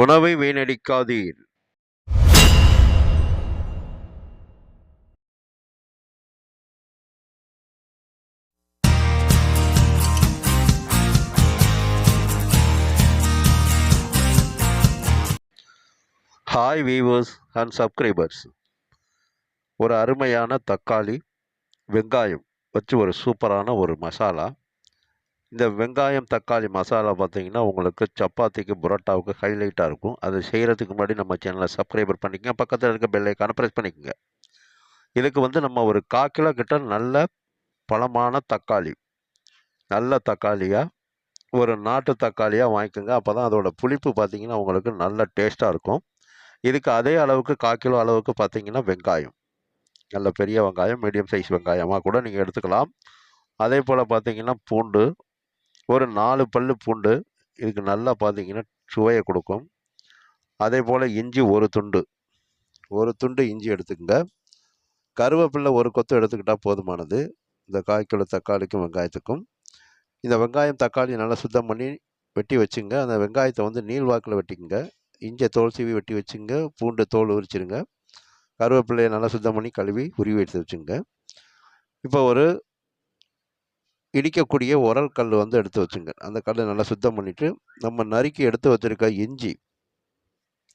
உணவை வீணடிக்காதீர். Hi viewers and subscribers ஒரு அருமையான தக்காளி வெங்காயம் வச்சு ஒரு சூப்பரான ஒரு மசாலா. இந்த வெங்காயம் தக்காளி மசாலா பார்த்தீங்கன்னா உங்களுக்கு சப்பாத்திக்கு புரோட்டாவுக்கு ஹைலைட்டாக இருக்கும். அது செய்கிறதுக்கு முன்னாடி நம்ம சேனலை சப்ஸ்கிரைபர் பண்ணிக்கங்க. பக்கத்தில் இருக்க பெல்லைக்கான ப்ரெஸ் பண்ணிக்கோங்க. இதுக்கு வந்து நம்ம ஒரு கால் கிலோ கிட்ட நல்ல பழமான தக்காளி. நல்ல தக்காளியாக ஒரு நாட்டு தக்காளியாக வாங்கிக்கோங்க. அப்போ தான் அதோட புளிப்பு பார்த்தீங்கன்னா உங்களுக்கு நல்ல டேஸ்ட்டாக இருக்கும். இதுக்கு அதே அளவுக்கு கால் கிலோ அளவுக்கு பார்த்திங்கன்னா வெங்காயம். நல்ல பெரிய வெங்காயம் மீடியம் சைஸ் வெங்காயமாக கூட நீங்கள் எடுத்துக்கலாம். அதே போல் பார்த்திங்கன்னா பூண்டு ஒரு நாலு பல்லு பூண்டு இதுக்கு நல்லா பார்த்தீங்கன்னா சுவையை கொடுக்கும். அதே போல் இஞ்சி ஒரு துண்டு ஒரு துண்டு இஞ்சி எடுத்துக்கோங்க. கருவேப்பிலை ஒரு கொத்து எடுத்துக்கிட்டால் போதுமானது. இந்த காய்க்குள்ள தக்காளிக்கும் வெங்காயத்துக்கும். இந்த வெங்காயம் தக்காளி நல்லா சுத்தம் பண்ணி வெட்டி வச்சுங்க. அந்த வெங்காயத்தை வந்து நீள்வாக்கில் வெட்டிக்கங்க. இஞ்சிய தோல் சீவி வெட்டி வச்சுங்க. பூண்டு தோல் உரிச்சிருங்க. கருவேப்பிலையை நல்லா சுத்தம் பண்ணி கழுவி உருவி எடுத்து வச்சுங்க. இப்போ ஒரு இடிக்கக்கூடிய உரல் கல் வந்து எடுத்து வச்சுங்க. அந்த கல்லை நல்லா சுத்தம் பண்ணிவிட்டு நம்ம நறுக்கி எடுத்து வச்சுருக்க இஞ்சி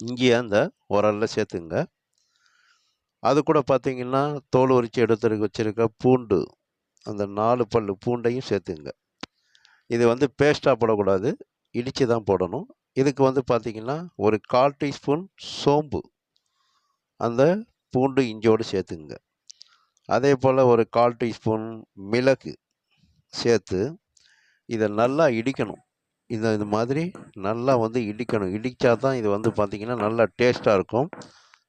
இஞ்சியை அந்த உரலில் சேர்த்துங்க. அது கூட பார்த்திங்கன்னா தோல் உரித்து எடுத்து வச்சுருக்க பூண்டு அந்த நாலு பல் பூண்டையும் சேர்த்துங்க. இது வந்து பேஸ்ட்டாக போடக்கூடாது. இடித்து தான் போடணும். இதுக்கு வந்து பார்த்திங்கன்னா ஒரு கால் டீஸ்பூன் சோம்பு அந்த பூண்டு இஞ்சியோடு சேர்த்துங்க. அதே போல் ஒரு கால் டீஸ்பூன் மிளகு சேர்த்து இதை நல்லா இடிக்கணும். இந்த இது மாதிரி நல்லா வந்து இடிக்கணும். இடித்தா தான் இது வந்து பார்த்திங்கன்னா நல்லா டேஸ்ட்டாக இருக்கும்.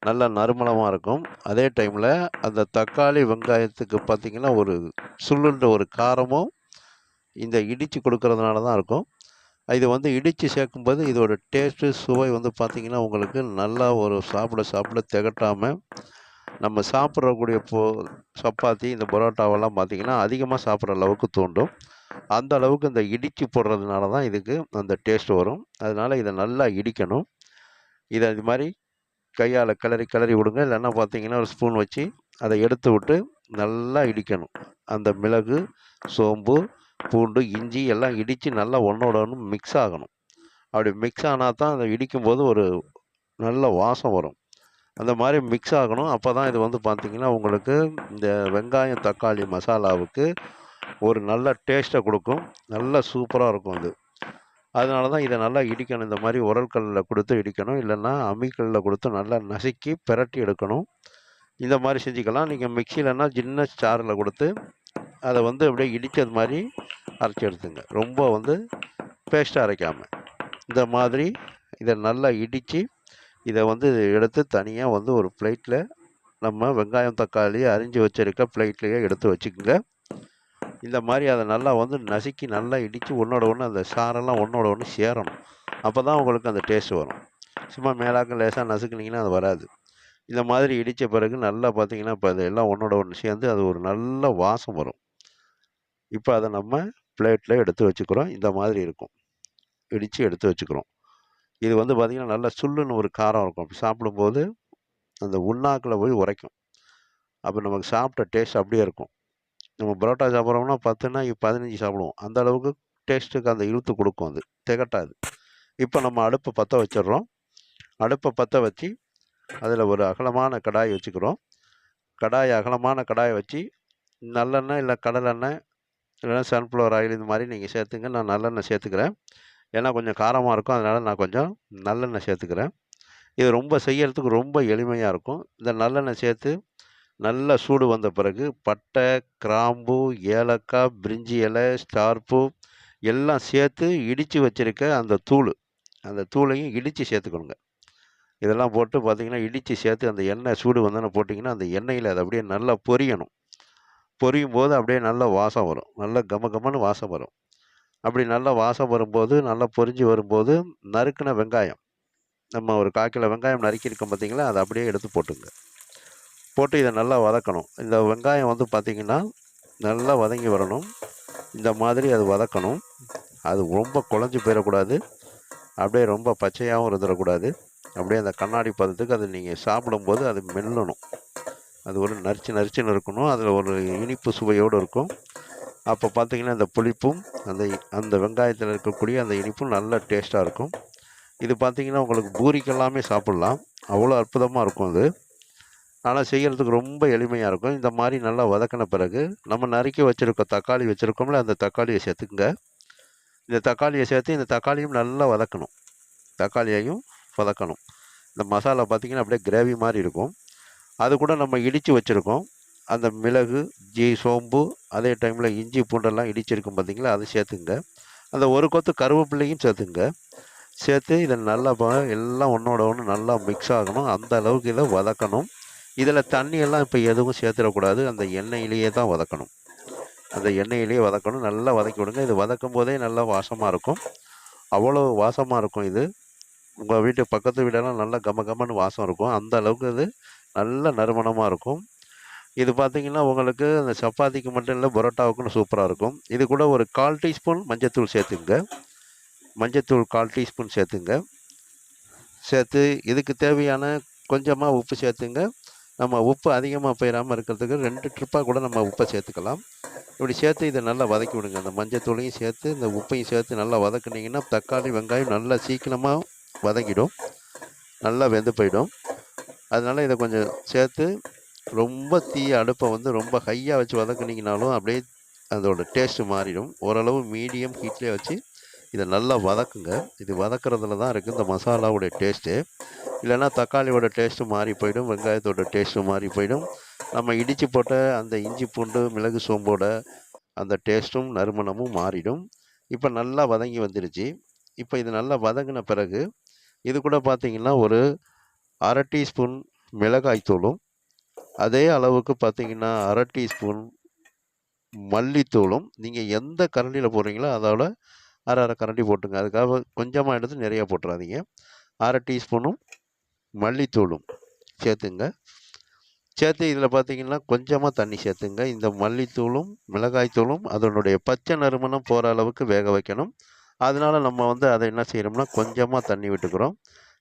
நல்லா நறுமணமாக இருக்கும். அதே டைமில் அந்த தக்காளி வெங்காயத்துக்கு பார்த்திங்கன்னா ஒரு சுள்ளுன்ற ஒரு காரமும் இந்த இடித்து கொடுக்கறதுனால தான் இருக்கும். இது வந்து இடித்து சேர்க்கும்போது இதோட டேஸ்ட்டு சுவை வந்து பார்த்திங்கன்னா உங்களுக்கு நல்லா ஒரு சாப்பிட சாப்பிட திகட்டாமல் நம்ம சாப்பிட்றக்கூடிய போ சப்பாத்தி இந்த பரோட்டாவெல்லாம் பார்த்திங்கன்னா அதிகமாக சாப்பிட்ற அளவுக்கு தூண்டும். அந்த அளவுக்கு இந்த இடித்து போடுறதுனால தான் இதுக்கு அந்த டேஸ்ட் வரும். அதனால் இதை நல்லா இடிக்கணும். இதை இது மாதிரி கையால் கிளறி கிளறி விடுங்க. இல்லைன்னா பார்த்தீங்கன்னா ஒரு ஸ்பூன் வச்சு அதை எடுத்து விட்டு நல்லா இடிக்கணும். அந்த மிளகு சோம்பு பூண்டு இஞ்சி எல்லாம் இடித்து நல்லா ஒன்றோட ஒன்று மிக்ஸ் ஆகணும். அப்படி மிக்ஸ் ஆனால் தான் அதை இடிக்கும்போது ஒரு நல்ல வாசம் வரும். அந்த மாதிரி மிக்ஸ் ஆகணும். அப்போ தான் இது வந்து பார்த்திங்கன்னா உங்களுக்கு இந்த வெங்காயம் தக்காளி மசாலாவுக்கு ஒரு நல்ல டேஸ்ட்டை கொடுக்கும். நல்ல சூப்பராக இருக்கும் அது. அதனால தான் இதை நல்லா இடிக்கணும். இந்த மாதிரி உரல்கல்லில் கொடுத்து இடிக்கணும். இல்லைன்னா அம்மிக்கல்லில் கொடுத்து நல்லா நசுக்கி பிரட்டி எடுக்கணும். இந்த மாதிரி செஞ்சுக்கலாம். நீங்கள் மிக்சிலன்னா சின்ன சாரில் கொடுத்து அதை வந்து அப்படியே இடித்தது மாதிரி அரைச்சி எடுத்துங்க. ரொம்ப வந்து பேஸ்ட்டாக அரைக்காமல் இந்த மாதிரி இதை நல்லா இடித்து இதை வந்து எடுத்து தனியாக வந்து ஒரு பிளேட்டில் நம்ம வெங்காயம் தக்காளி அரிஞ்சு வச்சுருக்க பிளேட்லேயே எடுத்து வச்சுக்கோங்க. இந்த மாதிரி அதை நல்லா வந்து நசுக்கி நல்லா இடித்து ஒன்றோட ஒன்று அந்த சாரெல்லாம் ஒன்றோட ஒன்று சேரணும். அப்போ தான் உங்களுக்கு அந்த டேஸ்ட் வரும். சும்மா மேலாக்க லேசாக நசுக்குனிங்கன்னா அது வராது. இந்த மாதிரி இடித்த பிறகு நல்லா பார்த்தீங்கன்னா இப்போ அது எல்லாம் ஒன்றோட ஒன்று சேர்ந்து அது ஒரு நல்ல வாசம் வரும். இப்போ அதை நம்ம பிளேட்டில் எடுத்து வச்சுக்கிறோம். இந்த மாதிரி இருக்கும். இடித்து எடுத்து வச்சுக்கிறோம். இது வந்து பார்த்திங்கன்னா நல்லா சுல்லுன்னு ஒரு காரம் இருக்கும். அப்படி சாப்பிடும்போது அந்த உண்ணாக்கில் போய் உரைக்கும். அப்போ நமக்கு சாப்பிட்ட டேஸ்ட் அப்படியே இருக்கும். நம்ம பரோட்டா சாப்பிட்றோம்னா பத்துனா பதினஞ்சு சாப்பிடுவோம். அந்த அளவுக்கு டேஸ்ட்டுக்கு அந்த இழுத்து கொடுக்கும் அது. திகட்டாது. இப்போ நம்ம அடுப்பை பற்ற வச்சிடுறோம். அடுப்பை பற்ற வச்சு அதில் ஒரு அகலமான கடாய் வச்சுக்கிறோம். கடாய் அகலமான கடாயை வச்சு நல்லெண்ணெய் இல்லை கடலெண்ணெய் இல்லைன்னா சன்ஃப்ளவர் ஆயில் இந்த மாதிரி நீங்கள் சேர்த்துங்க. நான் நல்லெண்ணெய் சேர்த்துக்கிறேன். ஏன்னா கொஞ்சம் காரமாக இருக்கும். அதனால் நான் கொஞ்சம் நல்லெண்ணெய் சேர்த்துக்கிறேன். இது ரொம்ப செய்யறதுக்கு ரொம்ப எளிமையாக இருக்கும். இந்த நல்லெண்ணெய் சேர்த்து நல்ல சூடு வந்த பிறகு பட்டை கிராம்பு ஏலக்காய் பிரிஞ்சி இலை ஸ்டார்ப்பு எல்லாம் சேர்த்து இடித்து வச்சுருக்க அந்த தூள். அந்த தூளையும் இடித்து சேர்த்துக்கணுங்க. இதெல்லாம் போட்டு பார்த்திங்கன்னா இடித்து சேர்த்து அந்த எண்ணெய் சூடு வந்தோன்னே போட்டிங்கன்னா அந்த எண்ணெயில் அது அப்படியே நல்லா பொரியணும். பொரியும் போது அப்படியே நல்ல வாசம் வரும். நல்லா கம கமன்னு வாசம் வரும். அப்படி நல்லா வாசம் வரும்போது நல்லா பொரிஞ்சு வரும்போது நறுக்கின வெங்காயம். நம்ம ஒரு காக்கில் வெங்காயம் நறுக்கியிருக்கோம் பார்த்திங்களா? அதை அப்படியே எடுத்து போட்டுங்க. போட்டு இதை நல்லா வதக்கணும். இந்த வெங்காயம் வந்து பார்த்திங்கன்னா நல்லா வதங்கி வரணும். இந்த மாதிரி அது வதக்கணும். அது ரொம்ப குழஞ்சி போயிடக்கூடாது. அப்படியே ரொம்ப பச்சையாகவும் இருந்துடக்கூடாது. அப்படியே அந்த கண்ணாடி பதத்துக்கு அது நீங்கள் சாப்பிடும்போது அது மெல்லணும். அது ஒரு நரிச்சு நரிச்சுன்னு இருக்கணும். அதில் ஒரு இனிப்பு சுவையோடு இருக்கும். அப்போ பார்த்தீங்கன்னா அந்த புளிப்பும் அந்த அந்த வெங்காயத்தில் இருக்கக்கூடிய அந்த இனிப்பும் நல்ல டேஸ்ட்டாக இருக்கும். இது பார்த்தீங்கன்னா உங்களுக்கு பூரிக்கெல்லாமே சாப்பிட்லாம். அவ்வளோ அற்புதமாக இருக்கும் அது. ஆனால் செய்கிறதுக்கு ரொம்ப எளிமையாக இருக்கும். இந்த மாதிரி நல்லா வதக்கின பிறகு நம்ம நறுக்கி வச்சுருக்க தக்காளி வச்சுருக்கோம்ல அந்த தக்காளியை சேர்த்துக்குங்க. இந்த தக்காளியை சேர்த்து இந்த தக்காளியும் நல்லா வதக்கணும். தக்காளியையும் வதக்கணும். இந்த மசாலா பார்த்திங்கன்னா அப்படியே கிரேவி மாதிரி இருக்கும். அது கூட நம்ம இடித்து வச்சுருக்கோம். அந்த மிளகு ஜீ சோம்பு அதே டைமில் இஞ்சி பூண்டெல்லாம் இடிச்சிருக்கும் பார்த்தீங்களா அதை சேர்த்துங்க. அந்த ஒரு கொத்து கருவேப்பிள்ளையும் சேர்த்துங்க. சேர்த்து இதை நல்லா ப- எல்லாம் ஒன்றோட ஒன்று நல்லா மிக்ஸ் ஆகணும். அந்த அளவுக்கு இதை வதக்கணும். இதில் தண்ணியெல்லாம் இப்போ எதுவும் சேர்த்துடக்கூடாது. அந்த எண்ணெயிலேயே தான் வதக்கணும். அந்த எண்ணெயிலேயே வதக்கணும். நல்லா வதக்கி விடுங்க. இது வதக்கும் போதே நல்லா வாசமாக இருக்கும். அவ்வளோ வாசமாக இருக்கும் இது. உங்கள் வீட்டு பக்கத்து வீடெல்லாம் நல்லா கம கமன்னு வாசம் இருக்கும். அந்த அளவுக்கு இது நல்ல நறுமணமாக இருக்கும். இது பார்த்தீங்கன்னா உங்களுக்கு அந்த சப்பாத்திக்கு மட்டும் இல்லை பரோட்டாவுக்கும் சூப்பராக இருக்கும். இது கூட ஒரு கால் டீஸ்பூன் மஞ்சத்தூள் சேர்த்துங்க மஞ்சத்தூள் கால் டீஸ்பூன் சேர்த்துங்க. சேர்த்து இதுக்கு தேவையான கொஞ்சமாக உப்பு சேர்த்துங்க. நம்ம உப்பு அதிகமாக போயிடாமல் இருக்கிறதுக்கு ரெண்டு ட்ரிப்பாக கூட நம்ம உப்பை சேர்த்துக்கலாம். இப்படி சேர்த்து இதை நல்லா வதக்கி விடுங்க. அந்த மஞ்சத்தூளையும் சேர்த்து இந்த உப்பையும் சேர்த்து நல்லா வதக்குனிங்கன்னா தக்காளி வெங்காயம் நல்லா சீக்கிரமாக வதக்கிடும் நல்லா வெந்து போயிடும். அதனால் இதை கொஞ்சம் சேர்த்து ரொம்ப தீ அடுப்பை வந்து ரொம்ப ஹையாக வச்சு வதக்குனீங்கனாலும் அப்படியே அதோட டேஸ்ட்டு மாறிடும். ஓரளவு மீடியம் ஹீட்லேயே வச்சு இதை நல்லா வதக்குங்க. இது வதக்குறதுல தான் இருக்குது இந்த மசாலாவோட டேஸ்ட்டு. இல்லைன்னா தக்காளியோட டேஸ்ட்டு மாறி போயிடும் வெங்காயத்தோட டேஸ்ட்டு மாறி போயிடும். நம்ம இடித்து போட்ட அந்த இஞ்சி பூண்டு மிளகு சோம்போட அந்த டேஸ்ட்டும் நறுமணமும் மாறிடும். இப்போ நல்லா வதங்கி வந்துடுச்சு இப்போ இது நல்லா வதங்கின பிறகு இது கூட பார்த்திங்கன்னா ஒரு அரை டீஸ்பூன் மிளகாய் தூளும் அதே அளவுக்கு பார்த்தீங்கன்னா அரை டீஸ்பூன் மல்லித்தூளும் நீங்கள் எந்த கரண்டியில் போடுறீங்களோ அதோட அரை அரை கரண்டி போட்டுங்க. அதுக்காக கொஞ்சமாக எடுத்து நிறைய போட்டுறாதீங்க. அரை டீஸ்பூனும் மல்லித்தூளும் சேர்த்துங்க. சேர்த்து இதில் பார்த்தீங்கன்னா கொஞ்சமாக தண்ணி சேர்த்துங்க. இந்த மல்லித்தூளும் மிளகாய்த்தூளும் அதனுடைய பச்சை நறுமணம் போகிற அளவுக்கு வேக வைக்கணும். அதனால நம்ம வந்து அதை என்ன செய்கிறோம்னா கொஞ்சமாக தண்ணி விட்டுக்கிறோம்.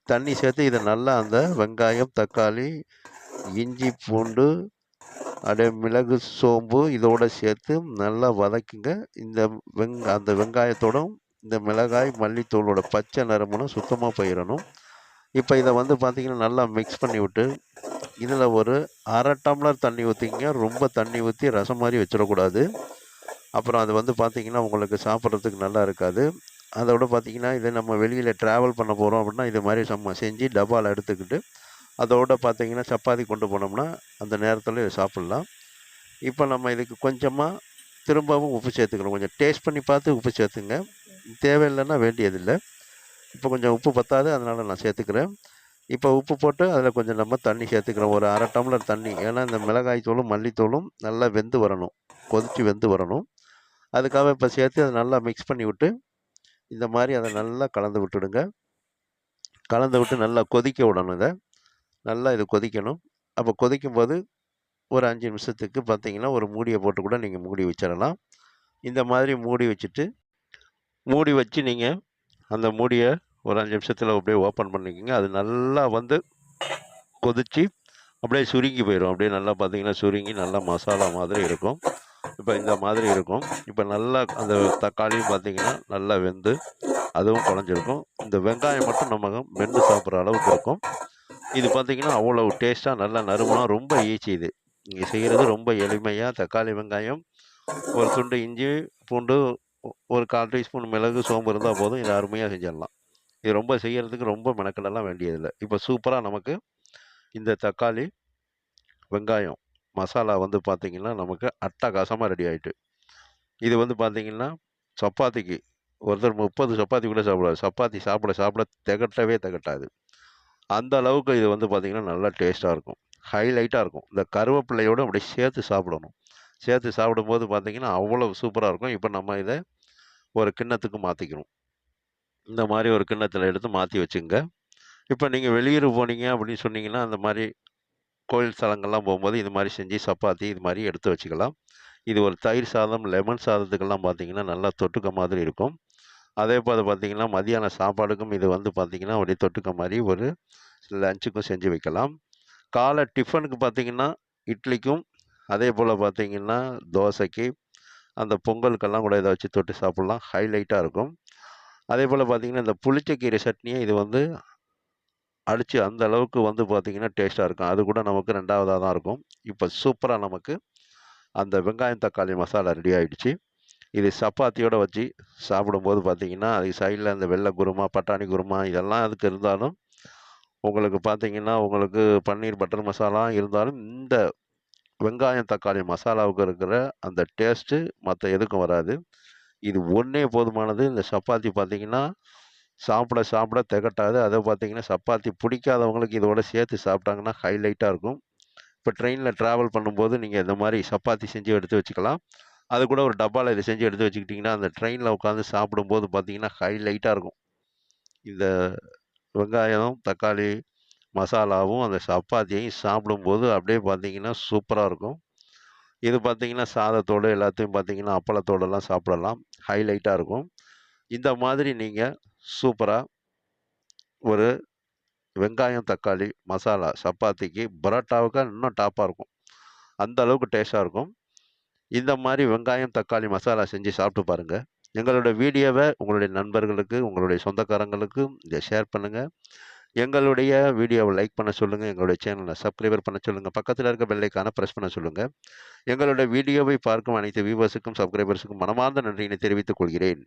தண்ணி சேர்த்து இதை நல்லா அந்த வெங்காயம் தக்காளி இஞ்சி பூண்டு அப்படியே மிளகு சோம்பு இதோடு சேர்த்து நல்லா வதக்குங்க. இந்த வெங் அந்த வெங்காயத்தோடும் இந்த மிளகாய் மல்லித்தூளோட பச்சை நறுமணம் சுத்தமாக போயிடணும் இப்போ இதை வந்து பார்த்திங்கன்னா நல்லா மிக்ஸ் பண்ணி விட்டு இதில் ஒரு அரை டம்ளர் தண்ணி ஊற்றிங்க ரொம்ப தண்ணி ஊற்றி ரசம் மாதிரி வச்சிடக்கூடாது. அப்புறம் அது வந்து பார்த்திங்கன்னா உங்களுக்கு சாப்பிட்றதுக்கு நல்லா இருக்காது. அதோட பார்த்திங்கன்னா இதை நம்ம வெளியில் ட்ராவல் பண்ண போகிறோம் அப்படின்னா இது மாதிரி நம்ம செஞ்சு டப்பாவில் எடுத்துக்கிட்டு அதோட பார்த்திங்கன்னா சப்பாத்தி கொண்டு போனோம்னா அந்த நேரத்தில் சாப்பிட்லாம். இப்போ நம்ம இதுக்கு கொஞ்சமாக திரும்பவும் உப்பு சேர்த்துக்கணும். கொஞ்சம் டேஸ்ட் பண்ணி பார்த்து உப்பு சேர்த்துங்க. தேவையில்லைன்னா வேண்டியதில்லை. இப்போ கொஞ்சம் உப்பு பத்தாது அதனால் நான் சேர்த்துக்கிறேன். இப்போ உப்பு போட்டு அதில் கொஞ்சம் நம்ம தண்ணி சேர்த்துக்கிறோம். ஒரு அரை டம்ளர் தண்ணி. ஏன்னா இந்த மிளகாய் தூளும் மல்லித்தூளும் நல்லா வெந்து வரணும். கொதித்து வெந்து வரணும். அதுக்காக இப்போ சேர்த்து அதை நல்லா மிக்ஸ் பண்ணி விட்டு இந்த மாதிரி அதை நல்லா கலந்து விட்டுடுங்க. கலந்து விட்டு நல்லா கொதிக்க விடணும் இதை நல்லா இது கொதிக்கணும். அப்போ கொதிக்கும் போது ஒரு அஞ்சு நிமிஷத்துக்கு பார்த்தீங்கன்னா ஒரு மூடியை போட்டு கூட நீங்கள் மூடி வச்சிடலாம். இந்த மாதிரி மூடி வச்சுட்டு மூடி வச்சு நீங்கள் அந்த மூடியை ஒரு அஞ்சு நிமிஷத்தில் அப்படியே ஓப்பன் பண்ணிக்கோங்க. அது நல்லா வந்து கொதிச்சு அப்படியே சுருங்கி போயிடும் அப்படியே நல்லா பார்த்தீங்கன்னா சுருங்கி நல்லா மசாலா மாதிரி இருக்கும். இப்போ இந்த மாதிரி இருக்கும். இப்போ நல்லா அந்த தக்காளியும் பார்த்தீங்கன்னா நல்லா வெந்து அதுவும் குழஞ்சிருக்கும். இந்த வெங்காயம் மட்டும் நம்ம மென்று சாப்பிட்ற அளவுக்கு இருக்கும். இது பார்த்தீங்கன்னா அவ்வளோ டேஸ்ட்டாக நல்லா நறுமணம் ரொம்ப ஈச்சி இது. நீங்கள் செய்கிறது ரொம்ப எளிமையாக தக்காளி வெங்காயம் ஒரு துண்டு இஞ்சி பூண்டு ஒரு கால் டீஸ்பூன் மிளகு சோம்பு இருந்தால் போதும் இதை அருமையாக செஞ்சிடலாம். இது ரொம்ப செய்கிறதுக்கு ரொம்ப மெனக்கெடலாம் வேண்டியதில்லை. இப்போ சூப்பராக நமக்கு இந்த தக்காளி வெங்காயம் மசாலா வந்து பார்த்திங்கன்னா நமக்கு அட்டகாசமாக ரெடி ஆயிட்டு. இது வந்து பார்த்திங்கன்னா சப்பாத்திக்கு ஒருத்தர் முப்பது சப்பாத்தி கூட சாப்பிடாது சப்பாத்தி சாப்பிட சாப்பிட திகட்டவே திகட்டாது. அந்த அளவுக்கு இது வந்து பார்த்திங்கன்னா நல்லா டேஸ்ட்டாக இருக்கும். ஹைலைட்டாக இருக்கும். இந்த கருவேப்பிள்ளையோடு அப்படியே சேர்த்து சாப்பிடணும். சேர்த்து சாப்பிடும்போது பார்த்திங்கன்னா அவ்வளோ சூப்பராக இருக்கும். இப்போ நம்ம இதை ஒரு கிண்ணத்துக்கு மாற்றிக்கணும் இந்த மாதிரி ஒரு கிண்ணத்தில் எடுத்து மாற்றி வச்சுங்க. இப்போ நீங்கள் வெளியூர் போனீங்க அப்படின்னு சொன்னீங்கன்னா அந்த மாதிரி கோயில் ஸ்தலங்கள்லாம் போகும்போது இது மாதிரி செஞ்சு சப்பாத்தி இது மாதிரி எடுத்து வச்சுக்கலாம். இது ஒரு தயிர் சாதம் லெமன் சாதத்துக்கெல்லாம் பார்த்தீங்கன்னா நல்லா தொட்டுக்க மாதிரி இருக்கும். அதே போல் பார்த்தீங்கன்னா மதியான சாப்பாடுக்கும் இது வந்து பார்த்திங்கன்னா அப்படியே தொட்டுக்க மாதிரி ஒரு லஞ்சுக்கும் செஞ்சு வைக்கலாம். காலை டிஃபனுக்கு பார்த்தீங்கன்னா இட்லிக்கும் அதே போல் பார்த்திங்கன்னா தோசைக்கு அந்த பொங்கலுக்கெல்லாம் கூட இதை வச்சு தொட்டு சாப்பிட்லாம். ஹைலைட்டாக இருக்கும். அதே போல் பார்த்திங்கன்னா இந்த புளிச்சக்கீரை சட்னியை இது வந்து அடித்து அந்த அளவுக்கு வந்து பார்த்திங்கன்னா டேஸ்ட்டாக இருக்கும். அது கூட நமக்கு ரெண்டாவதாக தான் இருக்கும். இப்போ சூப்பராக நமக்கு அந்த வெங்காயம் தக்காளி மசாலா ரெடி ஆகிடுச்சு இது சப்பாத்தியோடு வச்சு சாப்பிடும்போது பார்த்திங்கன்னா அதுக்கு சைடில் அந்த வெள்ளை குருமா பட்டாணி குருமா இதெல்லாம் அதுக்கு இருந்தாலும் உங்களுக்கு பார்த்திங்கன்னா உங்களுக்கு பன்னீர் பட்டர் மசாலா இருந்தாலும் இந்த வெங்காயம் தக்காளி மசாலாவுக்கு இருக்கிற அந்த டேஸ்ட்டு மற்ற எதுக்கும் வராது. இது ஒன்றே போதுமானது. இந்த சப்பாத்தி பார்த்திங்கன்னா சாப்பிட சாப்பிட திகட்டாது. அதை பார்த்தீங்கன்னா சப்பாத்தி பிடிக்காதவங்களுக்கு இதோட சேர்த்து சாப்பிட்டாங்கன்னா ஹைலைட்டாக இருக்கும். இப்போ ட்ரெயினில் ட்ராவல் பண்ணும்போது நீங்கள் இந்த மாதிரி சப்பாத்தி செஞ்சு எடுத்து வச்சுக்கலாம். அது கூட ஒரு டப்பாவில் இதை செஞ்சு எடுத்து வச்சுக்கிட்டிங்கன்னா அந்த ட்ரெயினில் உட்காந்து சாப்பிடும்போது பார்த்திங்கன்னா ஹைலைட்டாக இருக்கும். இந்த வெங்காயம் தக்காளி மசாலாவும் அந்த சப்பாத்தியையும் சாப்பிடும்போது அப்படியே பார்த்தீங்கன்னா சூப்பராக இருக்கும். இது பார்த்தீங்கன்னா சாதத்தோடு எல்லாத்தையும் பார்த்தீங்கன்னா அப்பளத்தோடலாம் சாப்பிடலாம். ஹைலைட்டாக இருக்கும். இந்த மாதிரி நீங்கள் சூப்பராக ஒரு வெங்காயம் தக்காளி மசாலா சப்பாத்திக்கு பரோட்டாவுக்கு இன்னும் டாப்பாக இருக்கும். அந்த அளவுக்கு டேஸ்ட்டாக இருக்கும். இந்த மாதிரி வெங்காயம் தக்காளி மசாலா செஞ்சு சாப்பிட்டு பாருங்கள் எங்களோட வீடியோவை உங்களுடைய நண்பர்களுக்கு உங்களுடைய சொந்தக்காரங்களுக்கு இதை ஷேர் பண்ணுங்கள் எங்களுடைய வீடியோவை லைக் பண்ண சொல்லுங்கள் எங்களுடைய சேனலை சப்ஸ்கிரைபர் பண்ண சொல்லுங்கள் பக்கத்தில் இருக்க பெல்லைக்கான ப்ரெஸ் பண்ண சொல்லுங்கள் எங்களுடைய வீடியோவை பார்க்கும் அனைத்து வியூவர்ஸுக்கும் சப்ஸ்கிரைபர்ஸுக்கும் மனமார்ந்த நன்றியினை தெரிவித்துக் கொள்கிறேன்.